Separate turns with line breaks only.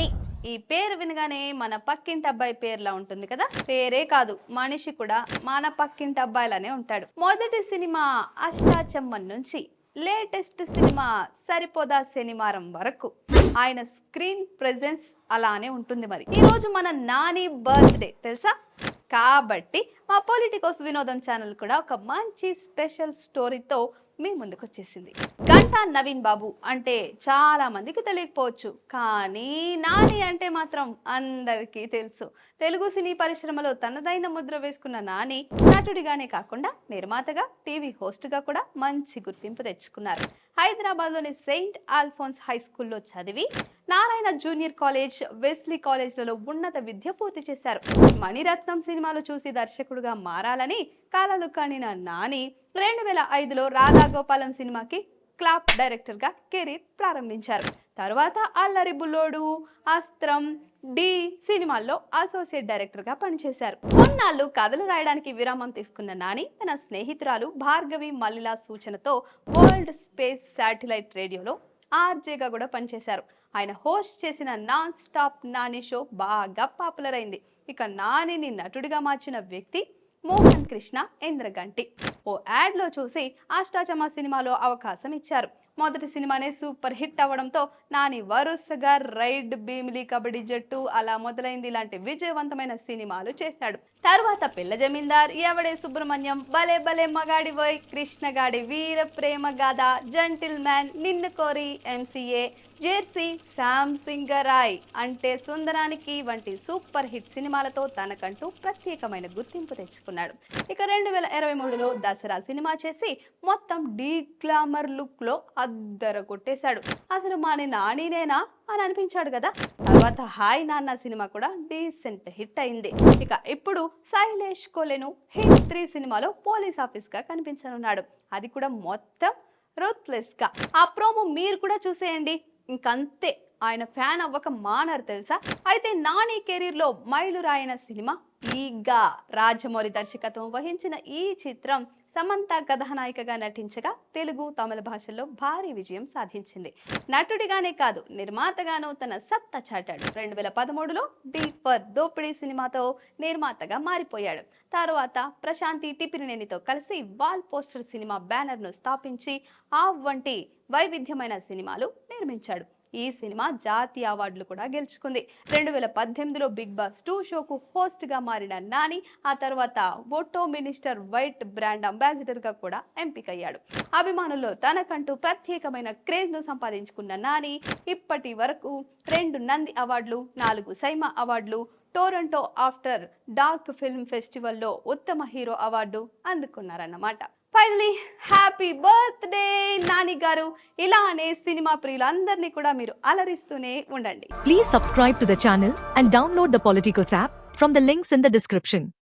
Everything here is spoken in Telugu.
ఈ పేరు వినగానే మన పక్కింటి అబ్బాయి పేరులా ఉంటుంది కదా? పేరే కాదు మనిషి కూడా మన పక్కింటి అబ్బాయిలానే ఉంటాడు. మొదటి సినిమా అష్టాచమ్మన్ నుంచి లేటెస్ట్ సినిమా సరిపోదా శనివారం వరకు. ఆయన స్క్రీన్ ప్రెజెన్స్ అలానే ఉంటుంది మరి. ఈ రోజు మన నాని బర్త్డే తెలుసా? కాబట్టి మా పొలిటికోస్ వినోదం ఛానల్ కూడా ఒక మంచి స్పెషల్ స్టోరీతో మీ ముందుకు వచ్చేసింది గంటా నవీన్ బాబు అంటే చాలా మందికి తెలియకపోవచ్చు కానీ నాని అంటే మాత్రం అందరికీ తెలుసు. తెలుగు సినీ పరిశ్రమలో తనదైన ముద్ర వేసుకున్న నాని నటుడిగానే కాకుండా నిర్మాతగా టీవీ హోస్ట్గా కూడా మంచి గుర్తింపు తెచ్చుకున్నారు. హైదరాబాద్లోని సెయింట్ ఆల్ఫోన్స్ హై స్కూల్లో చదివి నారాయణ జూనియర్ కాలేజ్ వెస్లీ కాలేజ్లలో ఉన్నత విద్య పూర్తి చేశారు. మణిరత్నం సినిమాలు చూసి దర్శకుడుగా మారాలని కాలాలు కనిన నాని రెండు వేల ఐదులో రాధాగోపాలం సినిమాకి క్లాప్ డైరెక్టర్గా కెరీర్ ప్రారంభించారు. తర్వాత అల్లరి బుల్లోడు అస్త్రం డి సినిమాల్లో అసోసియేట్ డైరెక్టర్గా పనిచేశారు. కొన్నాళ్ళు కథలు రాయడానికి విరామం తీసుకున్న నాని తన స్నేహితురాలు భార్గవి మల్లిలా సూచనతో వరల్డ్ స్పేస్ శాటిలైట్ రేడియోలో ఆర్జేగా కూడా పనిచేశారు. ఆయన హోస్ట్ చేసిన నాన్ స్టాప్ నాని షో బాగా పాపులర్ అయింది. ఇక నానిని నటుడిగా మార్చిన వ్యక్తి మోహన్ కృష్ణ ఇంద్రగంటి ఓ యాడ్లో చూసి అష్టాచమ సినిమాలో అవకాశం ఇచ్చారు. మొదటి సినిమానే సూపర్ హిట్ అవ్వడంతో నాని వరుసగా రైడ్ భీమిలి కబడ్డీ జట్టు అలా మొదలైంది. ఇలాంటి విజయవంతమైన సినిమాలు చేశాడు. తర్వాత పిల్ల జమీందార్ ఎవడే సుబ్రహ్మణ్యం భలే భలే మగాడి వై కృష్ణగాడి వీర ప్రేమ గాథ జంటిల్ మ్యాన్ నిన్ను కోరి ఎంసీఏ జెర్సీ శామ్ సింగరాయ్ అంటే సుందరానికి వంటి సూపర్ హిట్ సినిమాలతో తనకంటూ ప్రత్యేకమైన గుర్తింపు తెచ్చుకున్నాడు. ఇక రెండు వేల ఇరవై మూడులో దసరా సినిమా చేసి మొత్తం డీ గ్లామర్ లుక్లో అద్దర కొట్టేశాడు. అసలు మాని నానినేనా అని అనిపించాడు కదా? తర్వాత హాయ్ నాన్న సినిమా కూడా డీసెంట్ హిట్ అయింది. ఇక ఇప్పుడు శైలేష్ కోలెను హిట్ త్రీ సినిమాలో పోలీస్ ఆఫీస్గా కనిపించనున్నాడు. అది కూడా మొత్తం రూత్లెస్గా ఆ ప్రోమో మీరు కూడా చూసేయండి. ఇంకంతే. ఆయన ఫ్యాన్ అవ్వక మానరు తెలుసా? అయితే నాని కెరీర్లో మైలురాయిన సినిమా ఈగా రాజమౌళి దర్శకత్వం వహించిన ఈ చిత్రం సమంత కథానాయికగా నటించగా తెలుగు తమిళ భాషల్లో భారీ విజయం సాధించింది. నటుడిగానే కాదు నిర్మాతగాను తన సత్తా చాటాడు. రెండు వేల పదమూడులో డీపర్ దోపిడీ సినిమాతో నిర్మాతగా మారిపోయాడు. తర్వాత ప్రశాంతి టిపిరినేనితో కలిసి వాల్ పోస్టర్ సినిమా బ్యానర్ను స్థాపించి ఆ వంటి వైవిధ్యమైన సినిమాలు నిర్మించాడు. ఈ సినిమా జాతీయ అవార్డులు కూడా గెలుచుకుంది. రెండు వేల పద్దెనిమిదిలో బిగ్ బాస్ టూ షోకు హోస్ట్గా మారిన నాని ఆ తర్వాత ఓటో మినిస్టర్ వైట్ బ్రాండ్ అంబాసిడర్గా కూడా ఎంపికయ్యాడు. అభిమానుల్లో తనకంటూ ప్రత్యేకమైన క్రేజ్ను సంపాదించుకున్న నాని ఇప్పటి వరకు రెండు నంది అవార్డులు నాలుగు సైమా అవార్డులు టోరంటో ఆఫ్టర్ డార్క్ ఫిల్మ్ ఫెస్టివల్లో ఉత్తమ హీరో అవార్డు అందుకున్నారన్నమాట. ఫైనలీ హ్యాపీ బర్త్డే నాని గారు ఇలానే సినిమా ప్రియులు అందరినీ కూడా మీరు అలరిస్తూనే ఉండండి.
Please subscribe to the channel and download the Politicos app from the links in the description